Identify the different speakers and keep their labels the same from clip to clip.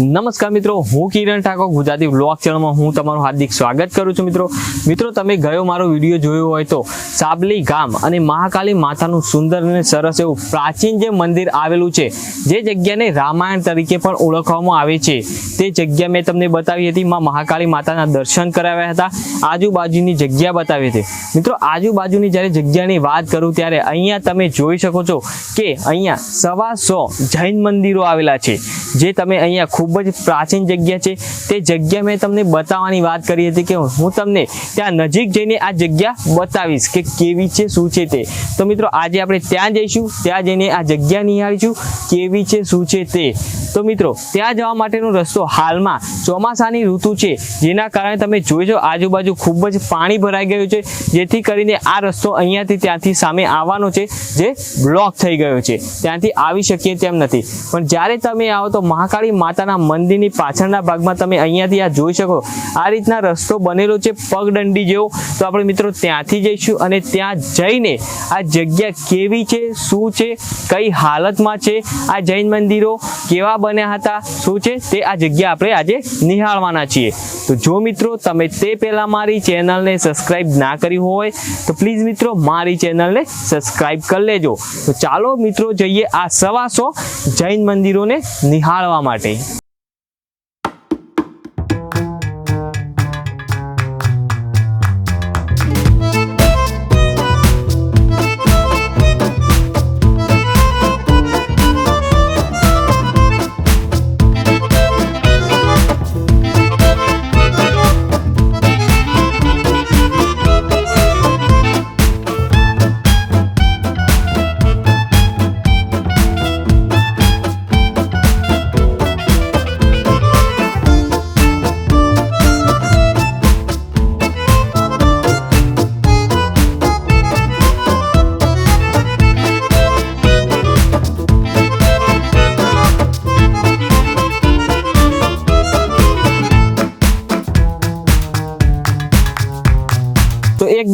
Speaker 1: નમસ્કાર મિત્રો, હું કિરણ ઠાકોર, ગુજરાતી બ્લોગ ચેનલમાં હું તમારું હાર્દિક સ્વાગત કરું છું મિત્રો. મિત્રો, તમે ગયો મારો વીડિયો જોયો હોય તો સાબલી ગામ અને મહાકાલી માતાનું સુંદર અને સરસ એવું પ્રાચીન જે મંદિર આવેલું છે, જે જગ્યાને રામાયણ તરીકે પણ ઓળખવામાં આવે છે. તે જગ્યા મેં તમને બતાવી હતી, માં મહાકાળી માતાના દર્શન કરાવ્યા હતા. આજુબાજુની જગ્યા બતાવી હતી. મિત્રો, આજુબાજુની જ્યારે જગ્યાની વાત કરું ત્યારે અહીંયા તમે જોઈ શકો છો કે અહીંયા સવા સો જૈન મંદિરો આવેલા છે, જે તમે અહીંયા ખૂબ જ પ્રાચીન જગ્યા છે. તે જગ્યા મેં તમને બતાવવાની વાત કરી હતી કે હું તમને ત્યાં નજીક જઈને આ જગ્યા બતાવીશ કે કેવી છે, શું છે તે. તો મિત્રો, આજે આપણે ત્યાં જઈશું, ત્યાં જઈને આ જગ્યા નિહાળીશું, કેવી છે, શું છે તે. તો મિત્રો, ત્યાં જવા માટેનો રસ્તો હાલમાં ચોમાસાની ઋતુ છે, જેના કારણે તમે જોઈ છો આજુબાજુ ખૂબ જ પાણી ભરાઈ ગયું છે, જેથી કરીને આ રસ્તો અહીંયાથી ત્યાંથી સામે આવવાનો છે, જે બ્લોક થઈ ગયો છે. ત્યાંથી આવી શકીએ તેમ નથી. પણ જ્યારે તમે આવો તો મહાકાળી માતાના મંદિરની પાછળના ભાગમાં તમે અહીંયાથી આ જોઈ શકો. આ રીતના રસ્તો બનેલો છે પગદંડી જેવો. તો આપણે મિત્રો ત્યાંથી જઈશું અને ત્યાં જઈને આ જગ્યા કેવી છે, શું છે, કઈ હાલતમાં છે, આ જૈન મંદિરો કેવા બન્યા હતા, શું છે, તે આ જગ્યા આપણે આજે નિહાળવાના છીએ. તો જો મિત્રો તમે તે પહેલાં મારી ચેનલને સબસ્ક્રાઈબ ના કરી હોય, તો પ્લીઝ મિત્રો મારી ચેનલને સબસ્ક્રાઈબ કરી લેજો. તો ચાલો મિત્રો જઈએ આ સવાસો જૈન મંદિરોને નિહાળવા માટે.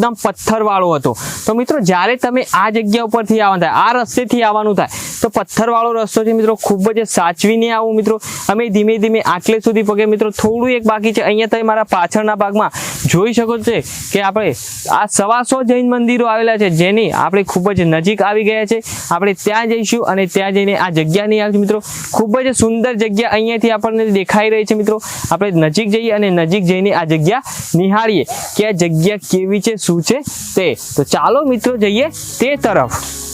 Speaker 1: એકદમ પથ્થરવાળો હતો. તો મિત્રો, જ્યારે તમે આ જગ્યા ઉપરથી આવવાનું થાય, આ રસ્તેથી આવવાનું થાય, તો પથ્થરવાળો રસ્તો છે મિત્રો ખૂબ જ સાચવીને આવું મિત્રો. અમે ધીમે ધીમે આટલે સુધી પગે મિત્રો, થોડું એક બાકી છે. અહીંયા તમે મારા પાછળના ભાગમાં જોઈ શકો છો કે આપણે આ સવાસો જૈન મંદિરો આવેલા છે, જેની આપણે ખૂબ જ નજીક આવી ગયા છે. આપણે ત્યાં જઈશું અને ત્યાં જઈને આ જગ્યા નહીં આવશે મિત્રો, ખૂબ જ સુંદર જગ્યા અહીંયાથી આપણને દેખાઈ રહી છે મિત્રો. આપણે નજીક જઈએ અને નજીક જઈને આ જગ્યા નિહાળીએ કે આ જગ્યા કેવી છે શું છે તે? તો ચાલો મિત્રો જઈએ તે તરફ.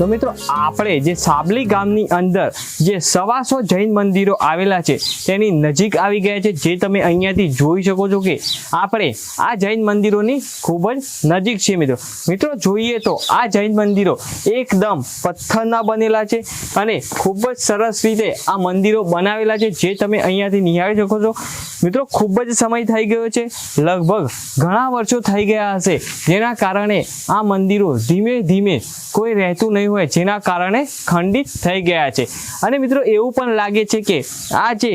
Speaker 1: તો મિત્રો, આપણે જે સાબલી ગામની અંદર જે સવાસો જૈન મંદિરો આવેલા છે, તેની નજીક આવી ગયા છે, જે તમે અહીંયાથી જોઈ શકો છો કે આપણે આ જૈન મંદિરોની ખૂબ જ નજીક છે મિત્રો. મિત્રો, જોઈએ તો આ જૈન મંદિરો એકદમ પથ્થરના બનેલા છે અને ખૂબ જ સરસ રીતે આ મંદિરો બનાવેલા છે, જે તમે અહીંયાથી નિહાળી શકો છો. મિત્રો, ખૂબ જ સમય થઈ ગયો છે, લગભગ ઘણા વર્ષો થઈ ગયા હશે. જેના કારણે આ મંદિરો ધીમે ધીમે કોઈ રહેતું નહીં હોય જેના કારણે ખંડિત થઈ ગયા છે. અને મિત્રો એવું પણ લાગે છે કે આ જે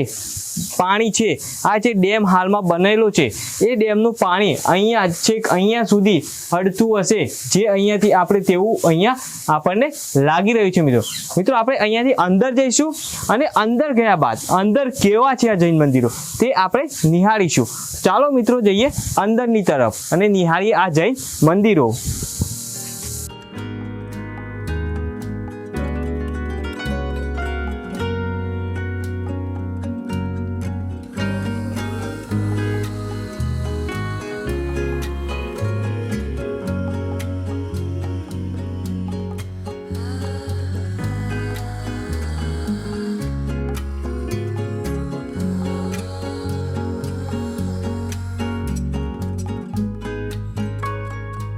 Speaker 1: પાણી છે, આ જે ડેમ હાલમાં બનેલો છે, એ ડેમનું પાણી અહીંયા છેક અહીંયા સુધી હડતું હશે, જે અહીંયાથી આપણે તેવું અહીંયા આપણને લાગી રહ્યું છે મિત્રો. મિત્રો આપણે અહીંયાથી અંદર જઈશું અને અંદર ગયા બાદ, અંદર કેવા છે આ જૈન મંદિરો, તે આપણે નિહાળીશું. ચાલો મિત્રો જઈએ અંદરની તરફ અને નિહાળીએ આ જૈન મંદિરો.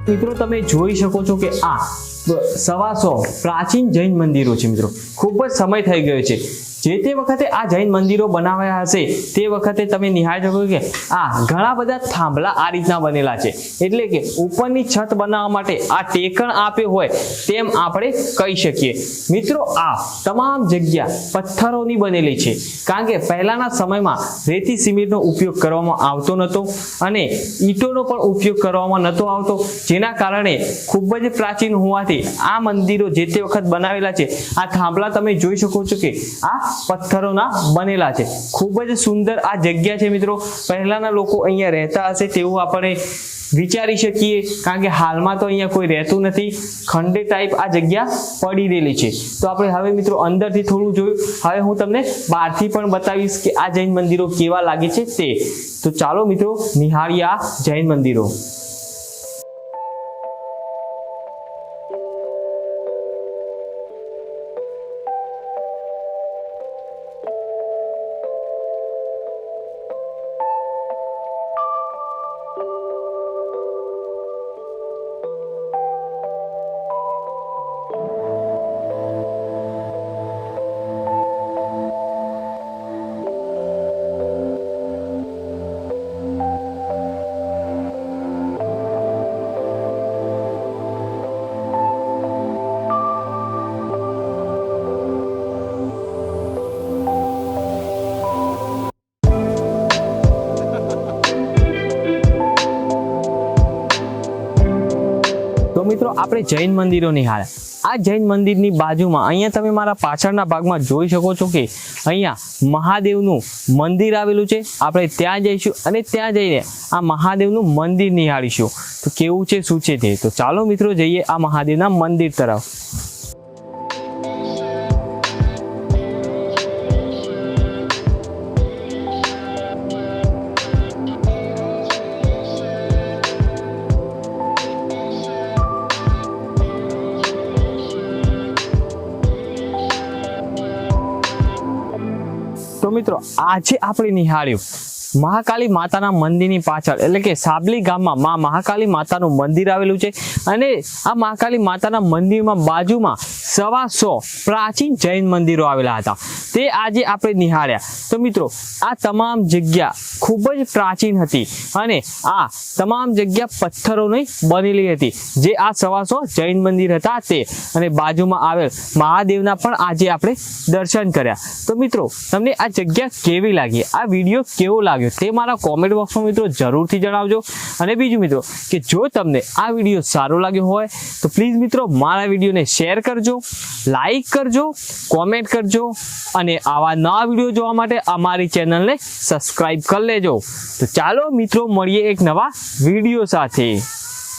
Speaker 1: મિત્રો, તમે જોઈ શકો છો કે આ સવાસો પ્રાચીન જૈન મંદિરો છે મિત્રો. ખૂબ જ સમય થઈ ગયો છે. જે તે વખતે આ જૈન મંદિરો બનાવ્યા હશે, તે વખતે તમે નિહાળી શકો કે આ ઘણા બધા થાંભલા આ રીતના બનેલા છે. એટલે કે ઉપરની છત બનાવવા માટે આ ટેકણ આપે હોય તેમ આપણે કહી શકીએ. મિત્રો, આ તમામ જગ્યા પથ્થરોની બનેલી છે. કારણ કે પહેલાના સમયમાં રેતી સિમેન્ટનો ઉપયોગ કરવામાં આવતો નહોતો અને ઈંટોનો પણ ઉપયોગ કરવામાં નહોતો આવતો. જેના કારણે ખૂબ જ પ્રાચીન હોવાથી આ મંદિરો જે તે વખત બનાવેલા છે, આ થાંભલા તમે જોઈ શકો છો કે આ પથ્થરોના બનેલા છે. ખૂબ જ સુંદર આ જગ્યા છે મિત્રો. પહેલાના લોકો અહીંયા રહેતા હશે તેવું આપણે વિચારી શકીએ, કારણ કે હાલમાં તો અહીંયા કોઈ રહેતું નથી. ખંડે ટાઈપ આ જગ્યા પડી રહેલી છે. તો આપણે હવે મિત્રો અંદરથી થોડું જોયું. હવે હું તમને બહારથી પણ બતાવીશ કે આ જૈન મંદિરો કેવા લાગે છે તે. તો ચાલો મિત્રો, નિહાળીએ આ જૈન મંદિરો. મિત્રો, આપણે જૈન મંદિરો નિહાળ્યા આ જૈન મંદિરની બાજુમાં, અહીંયા તમે મારા પાછળના ભાગમાં જોઈ શકો છો કે અહીંયા મહાદેવનું મંદિર આવેલું છે. આપણે ત્યાં જઈશું અને ત્યાં જઈને આ મહાદેવનું મંદિર નિહાળીશું. તો કેવું છે, શું છે તે? તો ચાલો મિત્રો, જઈએ આ મહાદેવના મંદિર તરફ. તો મિત્રો આજે આપણે નિહાળ્યું. મહાકાલી માતાના મંદિરની પાછળ, એટલે કે સાબલી ગામમાં મા મહાકાલી માતાનું મંદિર આવેલું છે. અને આ મહાકાલી માતાના મંદિરમાં બાજુમાં સવા સો પ્રાચીન જૈન મંદિરો આવેલા હતા. તે આજે આપણે નિહાળ્યા. તો મિત્રો, આ તમામ જગ્યા ખૂબ જ પ્રાચીન હતી અને આ તમામ જગ્યા પથ્થરોની બનેલી હતી. જે આ સવાસો જૈન મંદિર હતા તે. અને બાજુમાં આવેલ મહાદેવના પણ આજે આપણે દર્શન કર્યા. તો મિત્રો, તમને આ જગ્યા કેવી લાગી? આ વીડિયો કેવો લાગ્યો તે મારા કોમેન્ટ બોક્સમાં મિત્રો જરૂરથી જણાવજો. અને બીજું મિત્રો, કે જો તમને આ વીડિયો સારો લાગ્યો હોય, તો પ્લીઝ મિત્રો મારા વિડીયોને શેર કરજો લાઈક કરજો કોમેન્ટ કરજો, અને આવા નવા વીડિયો જોવા માટે અમારી ચેનલને સબસ્ક્રાઈબ કરી લેજો. તો ચાલો મિત્રો મળીએ એક નવા વીડિયો સાથે.